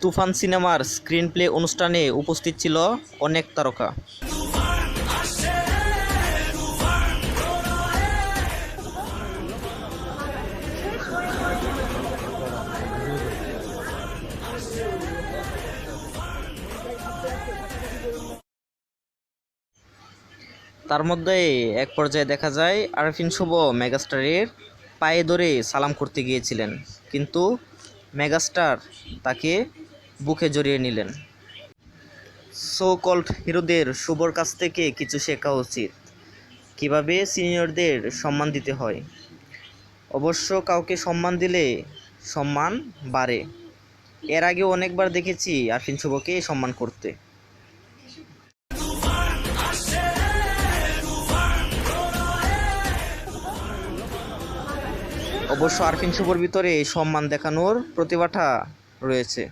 তুফান সিনেমার screen play অনুষ্ঠানে উপস্থিত ছিল অনেক তারকা। তার মধ্যে এক পর্যায়ে দেখা যায়, আরফিন শুভ মেগাস্টারের পায়ে ধরে সালাম করতে গিয়েছিলেন। কিন্তু মেগাস্টার তাকে বুকে জড়িয়ে নিলেন। সো কল্ড হিরোদের শুভর কাছ থেকে কিছু শেখা উচিত। কীভাবে সিনিয়রদের সম্মান দিতে হয়? অবশ্য কাউকে সম্মান দিলে সম্মান বাড়ে। এর আগে অনেকবার দেখেছি আরফিন শুভকে সম্মান করতে। অবশ্য আরফিন শুভর ভিতরে সম্মান দেখানোর প্রতিভাটা রয়েছে।